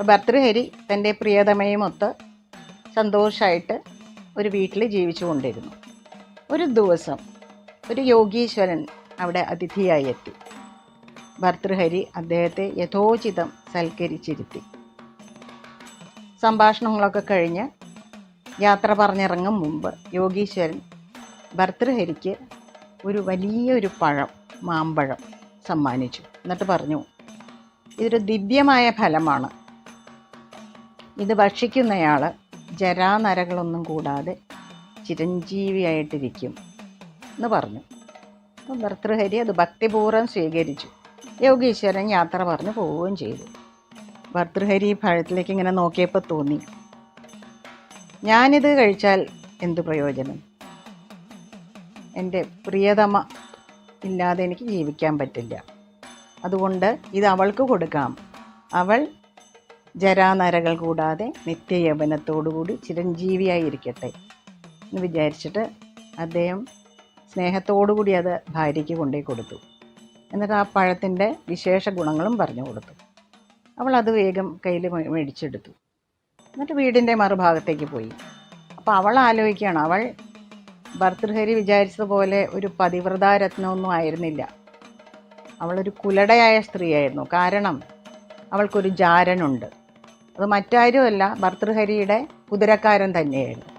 അപ്പോൾ ഭർത്തൃഹരി തന്റെ പ്രിയതമയുമൊത്ത് സന്തോഷമായിട്ട് ഒരു വീട്ടിൽ ജീവിച്ചു കൊണ്ടിരുന്നു. ഒരു ദിവസം ഒരു യോഗീശ്വരൻ അവിടെ അതിഥിയായി എത്തി. ഭർത്തൃഹരി അദ്ദേഹത്തെ യഥോചിതം സൽക്കരിച്ചിരുത്തി. സംഭാഷണങ്ങളൊക്കെ കഴിഞ്ഞ് യാത്ര പറഞ്ഞിറങ്ങും മുമ്പ് യോഗീശ്വരൻ ഭർത്തൃഹരിക്ക് ഒരു വലിയൊരു പഴം മാമ്പഴം സമ്മാനിച്ചു. എന്നിട്ട് പറഞ്ഞു ഇതൊരു ദിവ്യമായ ഫലമാണ്. ഇത് ഭക്ഷിക്കുന്നയാൾ ജരാനരകളൊന്നും കൂടാതെ ചിരഞ്ജീവിയായിട്ടിരിക്കും എന്ന് പറഞ്ഞു. അപ്പം ഭർത്തൃഹരി അത് ഭക്തിപൂർവം സ്വീകരിച്ചു. യോഗീശ്വരൻ യാത്ര പറഞ്ഞു പോവുകയും ചെയ്തു. ഭർത്തൃഹരി ഭഴത്തിലേക്ക് ഇങ്ങനെ നോക്കിയപ്പോൾ തോന്നി. ഞാനിത് കഴിച്ചാൽ എന്ത് പ്രയോജനം? എന്റെ പ്രിയതമ ഇല്ലാതെ എനിക്ക് ജീവിക്കാൻ പറ്റില്ല. അതുകൊണ്ട് ഇത് അവൾക്ക് കൊടുക്കാം. അവൾ ജരാനരകൾ കൂടാതെ നിത്യയൗവനത്തോടുകൂടി ചിരഞ്ജീവിയായിരിക്കട്ടെ എന്ന് വിചാരിച്ചിട്ട് അദ്ദേഹം സ്നേഹത്തോടുകൂടി അത് ഭാര്യയ്ക്ക് കൊണ്ടേ കൊടുത്തു. എന്നിട്ട് ആ പഴത്തിന്റെ വിശേഷ ഗുണങ്ങളും പറഞ്ഞു കൊടുത്തു. അവൾ അത് വേഗം കയ്യിൽ മേടിച്ചെടുത്തു. എന്നിട്ട് വീടിന്റെ മറുഭാഗത്തേക്ക് പോയി. അപ്പോൾ അവൾ ആലോചിക്കുകയാണ് അവൾ ഭർത്തൃഹരി വിചാരിച്ചതുപോലെ ഒരു പതിവ്രതാരത്നമൊന്നും ആയിരുന്നില്ല. അവളൊരു കുലടയായ സ്ത്രീയായിരുന്നു. കാരണം അവൾക്കൊരു ജാരനുണ്ട്. അത് മറ്റാരുമല്ല ഭർത്തൃഹരിയുടെ കുതിരക്കാരൻ തന്നെയായിരുന്നു.